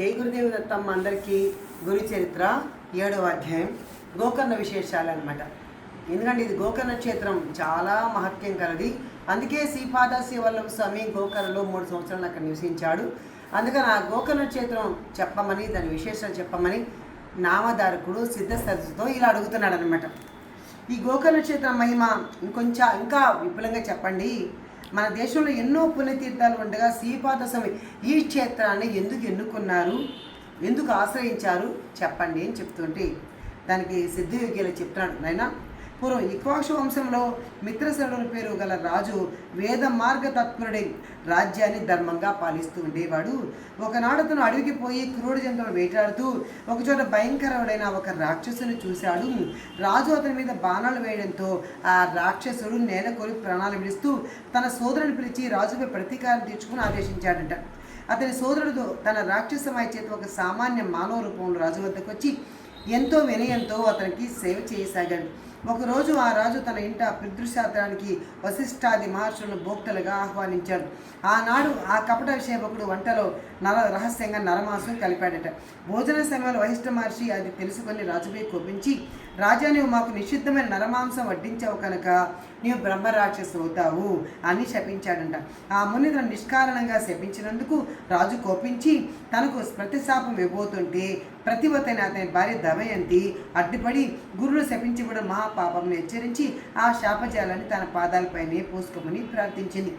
జై గురుదేవి దత్తమ్మ అందరికీ గురు చరిత్ర ఏడవ అధ్యాయం గోకర్ణ విశేషాలు అనమాట ఎందుకంటే ఇది గోకర్ణ క్షేత్రం చాలా మహత్యం కలది. అందుకే శ్రీపాద శివల్లభ స్వామి గోకర్ణలో మూడు సంవత్సరాలు అక్కడ నివసించాడు. అందుకని ఆ గోకర్ణ క్షేత్రం చెప్పమని దాని విశేషాలు చెప్పమని నామధారకుడు సిద్ధ సరస్సుతో ఇలా అడుగుతున్నాడు అనమాట ఈ గోకర్ణ క్షేత్రం మహిమ ఇంకొంచెం ఇంకా విపులంగా చెప్పండి. మన దేశంలో ఎన్నో పుణ్యతీర్థాలు ఉండగా శ్రీపాద స్వామి ఈ క్షేత్రాన్ని ఎందుకు ఎన్నుకున్నారు? ఎందుకు ఆశ్రయించారు? చెప్పండి అని చెప్తుంటే దానికి సిద్ధయోగ్యులు చెప్తున్నాడు. నైనా పూర్వం ఇక్వాక్ష వంశంలో మిత్రశరుల పేరు గల రాజు వేద మార్గ తత్పరుడై రాజ్యాన్ని ధర్మంగా పాలిస్తూ ఉండేవాడు. ఒకనాడు అతను అడవికి పోయి క్రూర జంతువులు వేటాడుతూ ఒకచోట భయంకరవుడైన ఒక రాక్షసుని చూశాడు. రాజు అతని మీద బాణాలు వేయడంతో ఆ రాక్షసుడు నేల ప్రాణాలు విడుస్తూ తన సోదరుని పిలిచి రాజుపై ప్రతీకారం తీర్చుకుని ఆదేశించాడట. అతని సోదరుడు తన రాక్షసమాయ చేత ఒక సామాన్య మానవ రూపంలో రాజు వద్దకు వచ్చి ఎంతో వినయంతో అతనికి సేవ చేయసాగాడు. ఒకరోజు ఆ రాజు తన ఇంట పితృశాస్త్రానికి వశిష్ఠాది మహర్షులను భోక్తలుగా ఆహ్వానించాడు. ఆనాడు ఆ కపట సేవకుడు వంటలో నర రహస్యంగా నరమాంసం కలిపాడట. భోజన సమయంలో వహిష్ఠ మహర్షి అది తెలుసుకొని రాజుపై కోపించి రాజా నువ్వు మాకు నిషిద్ధమైన నరమాంసం వడ్డించావు కనుక నీవు బ్రహ్మరాక్షసు అవుతావు అని శపించాడంట. ఆ ముని తను నిష్కారణంగా శపించినందుకు రాజు కోపించి తనకు ప్రతిశాపం ఇవ్వబోతుంటే ప్రతివతని అతని భార్య దమయంతి అడ్డుపడి గురువులు శపించబడిన మహాపాపంను హెచ్చరించి ఆ శాపజాలాన్ని తన పాదాలపైనే పోసుకోమని ప్రార్థించింది.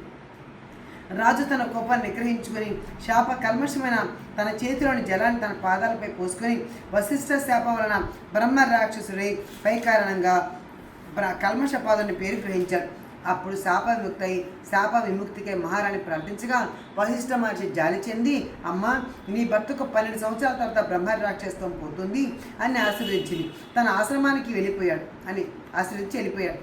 రాజు తన కోపాన్ని నిగ్రహించుకొని శాప కల్మషమైన తన చేతిలోని జలాన్ని తన పాదాలపై పోసుకొని వశిష్ఠ శాపం వలన బ్రహ్మ రాక్షసుడి పై కారణంగా కల్మష పాదాన్ని పేరు గ్రహించాడు. అప్పుడు శాప విముక్తై శాప విముక్తికై మహారాణి ప్రార్థించగా వశిష్ఠ మహర్షి జాలి చెంది అమ్మ నీ భర్తకు పన్నెండు సంవత్సరాల తర్వాత బ్రహ్మ రాక్షసత్వం పోతుంది అని ఆశీర్వదించింది తన ఆశ్రమానికి వెళ్ళిపోయాడు అని ఆశీర్వదించి వెళ్ళిపోయాడు.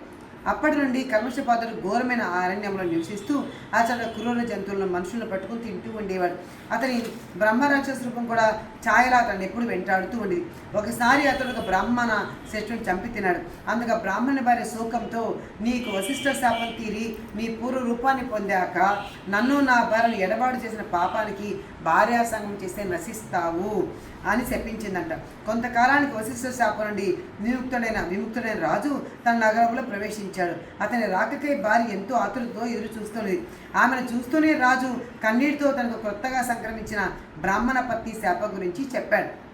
అప్పటి నుండి కల్మషపాదుడు ఘోరమైన అరణ్యంలో నివసిస్తూ అతడు క్రూర జంతువులను మనుషులను పట్టుకుని తింటూ ఉండేవాడు. అతని బ్రహ్మరాక్షస రూపం కూడా ఛాయలా అతను ఎప్పుడు వెంటాడుతూ ఉండేది. ఒకసారి అతడు ఒక బ్రాహ్మణ శ్రేష్ఠుని చంపి తిన్నాడు. అందుకు బ్రాహ్మణ భార్య శోకంతో నీకు వశిష్ఠ శాపం తీరి నీ పూర్వ రూపాన్ని పొందాక నన్ను నా భార్యను ఎడబాటు చేసిన పాపానికి భార్యాసంగం చేస్తే నశిస్తావు అని శపించిందంట కొంతకాలానికి వశిష్ఠ శాపం నుండి విముక్తుడైన విముక్తుడైన రాజు తన నగరంలో ప్రవేశించాడు. అతని రాకకై భార్య ఎంతో ఆతులతో ఎదురు చూస్తున్నది ఆమెను చూస్తూనే రాజు కన్నీటితో తనకు కొత్తగా సంక్రమించిన బ్రాహ్మణ పత్తి శాప గురించి చెప్పాడు.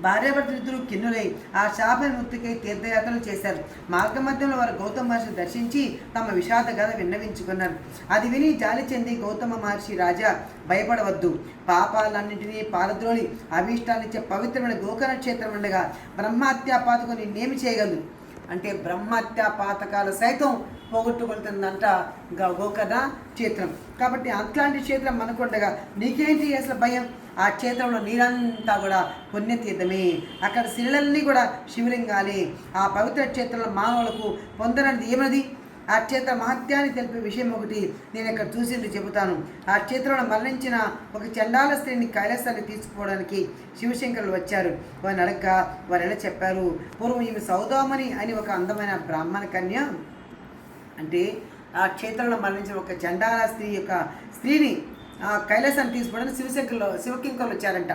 భార్యాభర్తలిద్దరూ కిన్నులై ఆ శాప మృతికై తీర్థయాత్రలు చేశారు. మార్గమధ్యంలో వారు గౌతమ మహర్షి దర్శించి తమ విషాద కథ విన్నవించుకున్నారు. అది విని జాలి చెంది గౌతమ మహర్షి రాజా భయపడవద్దు. పాపాలన్నింటినీ పాలద్రోలి అభీష్టాన్నిచ్చే పవిత్రమైన గోకర్ణ క్షేత్రం ఉండగా బ్రహ్మహత్యా పాతకు నిన్నేమి చేయగలదు అంటే బ్రహ్మత్య పాతకాలు సైతం పోగొట్టుకుంటుందంట గ- గోకర్ణ క్షేత్రం. కాబట్టి అట్లాంటి క్షేత్రం మనకుండగా నీకేంటి అసలు భయం? ఆ క్షేత్రంలో నీరంతా కూడా పుణ్యతీర్థమే. అక్కడ శిలలన్నీ కూడా శివలింగాలే. ఆ పవిత్ర క్షేత్రంలో మానవులకు పొందనది ఏమది ఆ క్షేత్ర మహత్యాన్ని తెలిపే విషయం ఒకటి నేను ఇక్కడ చూసింది చెబుతాను. ఆ క్షేత్రంలో మరణించిన ఒక చండాల స్త్రీని కైలాసాన్ని తీసుకుపోవడానికి శివశంకరులు వచ్చారు. వారిని అడగగా వారు ఎలా చెప్పారు? పూర్వం ఈమె సౌదామణి అని ఒక అందమైన బ్రాహ్మణ కన్య. అంటే ఆ క్షేత్రంలో మరణించిన ఒక చండాల స్త్రీ యొక్క స్త్రీని ఆ కైలాసాన్ని తీసుకోవడానికి శివశంకర్లో శివకింకర్లు వచ్చారంట.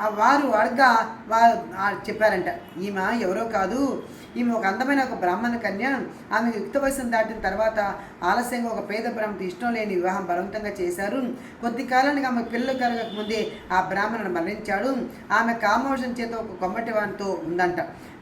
వారు అడగ్గా వారు చెప్పారంట ఈమె ఎవరో కాదు ఈమె ఒక అందమైన ఒక బ్రాహ్మణ కన్య ఆమె యుక్త వయసును దాటిన తర్వాత ఆలస్యంగా ఒక పేద బ్రాహ్మణి ఇష్టం లేని వివాహం బలవంతంగా చేశారు. కొద్ది కాలానికి ఆమె పిల్లలు కలగక ముందే ఆ బ్రాహ్మణుడు మరణించాడు. ఆమె కామోషం చేత ఒక కొమ్మటి వానితో ఉందంట.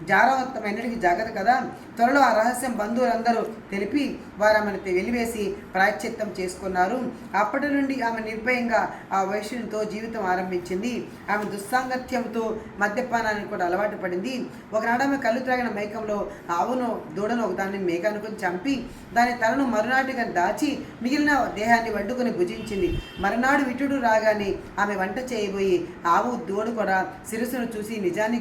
జారవత్తం ఎన్నటికి జాగ్రత్త కదా. త్వరలో ఆ రహస్యం బంధువులందరూ తెలిపి వారు ఆమెను వెలివేసి ప్రాయశ్చిత్తం చేసుకున్నారు. అప్పటి నుండి ఆమె నిర్భయంగా ఆ వైశ్యునితో జీవితం ఆరంభించింది. ఆమె దుస్సాంగత్యంతో మద్యపానానికి కూడా అలవాటు పడింది. ఒకనాడు ఆమె కళ్ళు త్రాగిన మేకంలో ఆవును దూడను ఒకదాన్ని మేకానుకుని చంపి దాని తలను మరునాటిగా దాచి మిగిలిన దేహాన్ని వండుకొని భుజించింది. మరునాడు విటుడు రాగానే ఆమె వంట చేయబోయి ఆవు దూడ కూడా శిరస్సును చూసి నిజాన్ని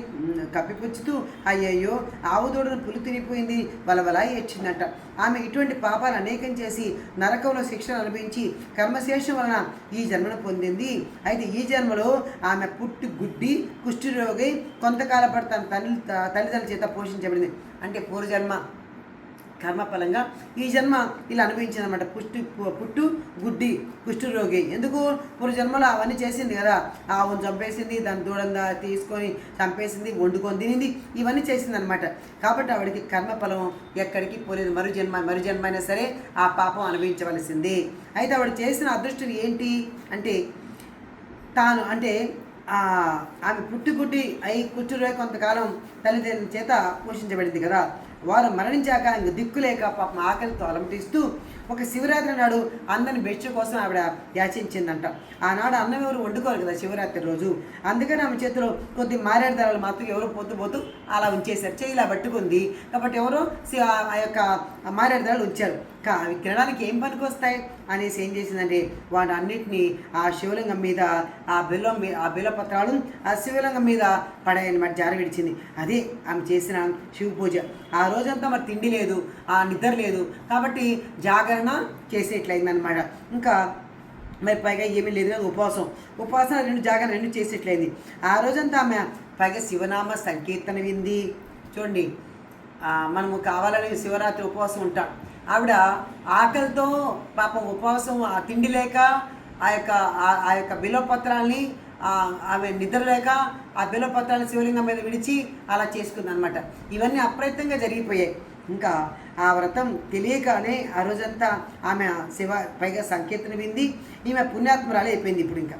కప్పిపుచ్చుతూ అయ్యయ్యో ఆవు దూడను పులు తినిపోయింది వలవలా ఏడ్చిందట. ఆమె ఇటువంటి పాపాలు అనేకం చేసి నరకంలో శిక్షణ అనుభవించి కర్మశేషం వలన ఈ జన్మను పొందింది. అయితే ఈ జన్మలో ఆమె పుట్టి గుడ్డి కుష్ఠరోగి కొంతకాల పాటు తన తల్లి తల్లిదండ్రుల చేత పోషించబడింది. అంటే పూర్వజన్మ కర్మఫలంగా ఈ జన్మ ఇలా అనుభవించింది అనమాట పుష్టి పుట్టు గుడ్డి కుష్ఠరోగి. ఎందుకు? పూర్వ జన్మలో అవన్నీ చేసింది కదా. ఆవును చంపేసింది దాని దూడంగా తీసుకొని చంపేసింది వండుకొని తినింది. ఇవన్నీ చేసింది అనమాట కాబట్టి ఆవిడకి కర్మఫలం ఎక్కడికి పోలేదు. మరు జన్మ మరు జన్మ అయినా సరే ఆ పాపం అనుభవించవలసింది. అయితే ఆవిడ చేసిన అదృష్టం ఏంటి? అంటే తాను అంటే ఆమె పుట్టి పుట్టి అయి కూర్చుని కొంతకాలం తల్లిదండ్రుల చేత పోషించబడింది కదా. వారు మరణించాక ఇంక దిక్కులేక పాపం ఆకలితో అలమటిస్తూ ఒక శివరాత్రి నాడు అన్నని బెస్ట్ కోసం ఆవిడ యాచించిందంట. ఆనాడు అన్నం ఎవరు వండుకోరు కదా శివరాత్రి రోజు. అందుకని ఆమె చేతిలో కొద్ది మారేడు ధరలు మాత్రం ఎవరు పోతూ పోతూ అలా ఉంచేశారు. చేయి ఇలా పట్టుకుంది. కాబట్టి ఎవరో ఆ ఆ యొక్క మారేడు ధరలు ఉంచారు. అవి తినడానికి ఏం పనికొస్తాయి అనేసి ఏం చేసిందంటే వాటి అన్నిటినీ ఆ శివలింగం మీద ఆ బిల్లం మీద ఆ బిల్ల పత్రాలు ఆ శివలింగం మీద పడాయన్నమాట జార విడిచింది అదే ఆమె చేసిన శివ పూజ ఆ రోజంతా మరి తిండి లేదు ఆ నిద్ర లేదు. కాబట్టి జాగ్రత్త జాగరణ చేసేట్లయిందనమాట ఇంకా మరి పైగా ఏమీ లేదు కదా ఉపవాసం. ఉపవాసం రెండు జాగరణ రెండు చేసేట్లయింది ఆ రోజంతా ఆమె పైగా శివనామ సంకీర్తన వింది. చూడండి మనము కావాలని శివరాత్రి ఉపవాసం ఉంటాం. ఆవిడ ఆకలితో పాపం ఉపవాసం ఆ తిండి లేక ఆ యొక్క ఆ- యొక్క బిలోపత్రాల్ని ఆమె నిద్ర లేక ఆ బిలోపత్రాన్ని శివలింగం మీద విడిచి అలా చేసుకుంది అనమాట ఇవన్నీ అప్రయత్నంగా జరిగిపోయాయి. ఇంకా ఆ వ్రతం తెలియకనే ఆ రోజంతా ఆమె శివ పైగా సంకీర్తన వింది. ఈమె పుణ్యాత్మరాలే అయిపోయింది ఇప్పుడు ఇంకా.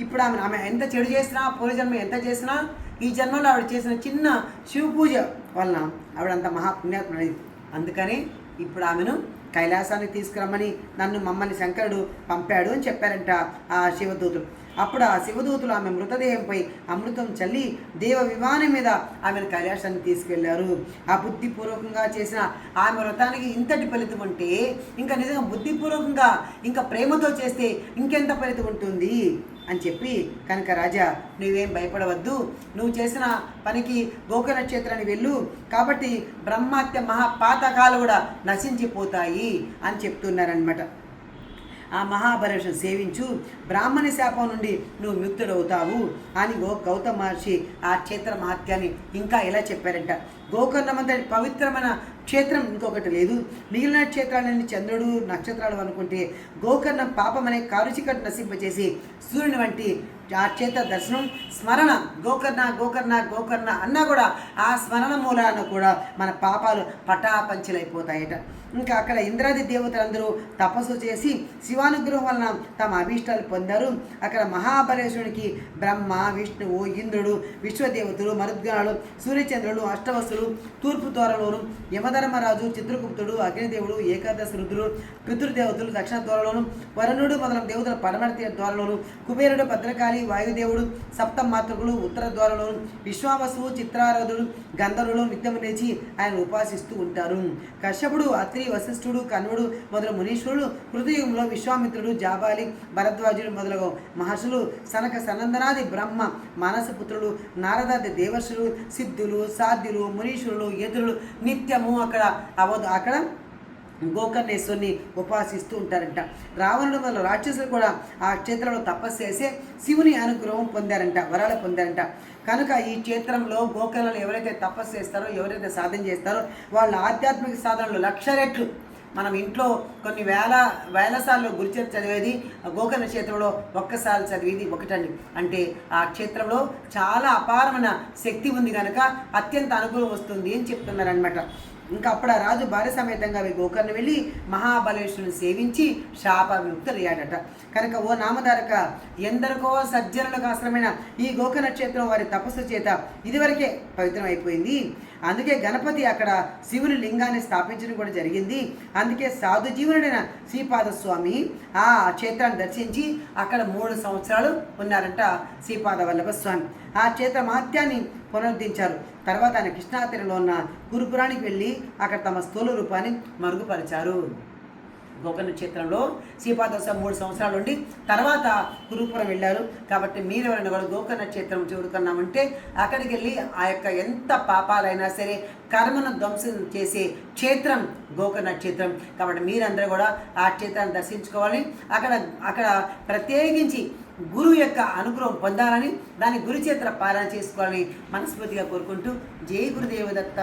ఇప్పుడు ఆమె ఆమె ఎంత చెడు చేసినా పూర్వజన్మ ఎంత చేసినా ఈ జన్మలో ఆవిడ చేసిన చిన్న శివ పూజ వలన ఆవిడంత అంత మహాపుణ్యాత్మది అందుకని ఇప్పుడు ఆమెను కైలాసానికి తీసుకురమ్మని నన్ను మమ్మల్ని శంకరుడు పంపాడు అని చెప్పారంట ఆ శివదూతులు. అప్పుడు ఆ శివదూతులు ఆమె మృతదేహంపై అమృతం చల్లి దేవ విమానం మీద ఆమెను కైలాసానికి తీసుకెళ్ళారు. ఆ బుద్ధిపూర్వకంగా చేసిన ఆమె వ్రతానికి ఇంతటి ఫలితం ఉంటే ఇంకా నిజంగా బుద్ధిపూర్వకంగా ఇంకా ప్రేమతో చేస్తే ఇంకెంత ఫలితం ఉంటుంది? అని చెప్పి కనుక రాజా నువ్వేం భయపడవద్దు. నువ్వు చేసిన పనికి గోక నక్షత్రాన్ని వెళ్ళు. కాబట్టి బ్రహ్మత్య మహాపాతకాలు కూడా నశించిపోతాయి అని చెప్తున్నారనమాట ఆ మహాభరేషం సేవించు. బ్రాహ్మణ శాపం నుండి నువ్వు ముక్తుడవుతావు అని గో గౌతమ మహర్షి ఆ క్షేత్ర మహత్యాన్ని ఇంకా ఇలా చెప్పారంట. గోకర్ణమంతటి పవిత్రమైన క్షేత్రం ఇంకొకటి లేదు. మిగిలిన క్షేత్రాలన్నీ చంద్రుడు నక్షత్రాలు అనుకుంటే గోకర్ణం పాపం అనే కారుచికట్ నశింపచేసి సూర్యుని వంటి ఆ దర్శనం స్మరణ గోకర్ణ గోకర్ణ గోకర్ణ అన్నా కూడా ఆ స్మరణ మూలాన కూడా మన పాపాలు పటాపంచలైపోతాయట. ఇంకా అక్కడ ఇంద్రాది దేవతలందరూ తపస్సు చేసి శివానుగ్రహం వలన తమ అభీష్టాలు పొందారు. అక్కడ మహాబలేశ్వరునికి బ్రహ్మ విష్ణువు ఇంద్రుడు విశ్వదేవతలు మరుద్గణాలు సూర్యచంద్రుడు అష్టవసులు తూర్పు ద్వారంలోను యమధర్మరాజు చిత్రగుప్తుడు అగ్నిదేవుడు ఏకాదశి రుద్రుడు పితృదేవతలు దక్షిణ ద్వారంలోను వరుణుడు మొదలైన దేవతల పడమటి ద్వారంలోను కుబేరుడు భద్రకాళి వాయుదేవుడు సప్త మాతృకులు ఉత్తర ద్వారలో విశ్వామసు చిత్రారథుడు గంధర్వులు నిత్యం లేచి ఆయన ఉపాసిస్తూ ఉంటారు. కశ్యపుడు అత్రి వశిష్ఠుడు కన్వుడు మొదలు మునీశ్వరుడు కృతయుగంలో విశ్వామిత్రుడు జాబాలి భరద్వాజుడు మొదలగు మహర్షులు సనక సనందనాది బ్రహ్మ మానసపుత్రుడు నారదాది దేవర్షులు సిద్ధులు సాధ్యులు మునీశ్వరులు యతులు నిత్యము అక్కడ అవదు. అక్కడ గోకర్ణేశ్వరిని ఉపాసిస్తూ ఉంటారంట. రావణుడు మొదలు రాక్షసులు కూడా ఆ క్షేత్రంలో తపస్సు చేసే శివుని అనుగ్రహం పొందారంట వరాలు పొందారంట. కనుక ఈ క్షేత్రంలో గోకర్ణలో ఎవరైతే తపస్సు చేస్తారో ఎవరైతే సాధన చేస్తారో వాళ్ళ ఆధ్యాత్మిక సాధనలు లక్ష రెట్లు. మనం ఇంట్లో కొన్ని వేల వేల సార్లు గురిచేత చదివేది గోకర్ణ క్షేత్రంలో ఒక్కసారి చదివేది ఒకటండి. అంటే ఆ క్షేత్రంలో చాలా అపారమైన శక్తి ఉంది కనుక అత్యంత అనుకూలం వస్తుంది అని చెప్తున్నారనమాట ఇంకా అప్పుడు ఆ రాజు భార్య సమేతంగా అవి గోకర్ణ వెళ్ళి మహాబలేశ్వరుని సేవించి శాప విముక్తులయ్యాడట కనుక ఓ నామధారక ఎందరికో సజ్జనులకు అవసరమైన ఈ గోకర్ణ క్షేత్రం వారి తపస్సు చేత ఇదివరకే పవిత్రం అయిపోయింది అందుకే గణపతి అక్కడ శివుని లింగాన్ని స్థాపించడం కూడా జరిగింది. అందుకే సాధు జీవునుడైన శ్రీపాద స్వామి ఆ క్షేత్రాన్ని దర్శించి అక్కడ మూడు సంవత్సరాలు ఉన్నారంట శ్రీపాద వల్లభ స్వామి. ఆ క్షేత్ర మహత్యాన్ని పునరుద్ధరించారు. తర్వాత ఆయన కృష్ణాతీరంలో ఉన్న గురుపురానికి వెళ్ళి అక్కడ తమ స్థూల రూపాన్ని మరుగుపరిచారు. గోకర్ణ క్షేత్రంలో శ్రీపాదోత్సవం మూడు సంవత్సరాలు ఉండి తర్వాత కురుపురం వెళ్ళారు. కాబట్టి మీరు ఎవరైనా కూడా గోకర్ణ క్షేత్రం చూడుకున్నామంటే అక్కడికి వెళ్ళి ఆ యొక్క ఎంత పాపాలైనా సరే కర్మను ధ్వంసం చేసే క్షేత్రం గోకర్ణ క్షేత్రం. కాబట్టి మీరందరూ కూడా ఆ క్షేత్రాన్ని దర్శించుకోవాలి. అక్కడ అక్కడ ప్రత్యేకించి గురువు యొక్క అనుగ్రహం పొందాలని దాని గురుచేత్ర పాలన చేసుకోవాలని మనస్ఫూర్తిగా కోరుకుంటూ జై గురుదేవదత్త.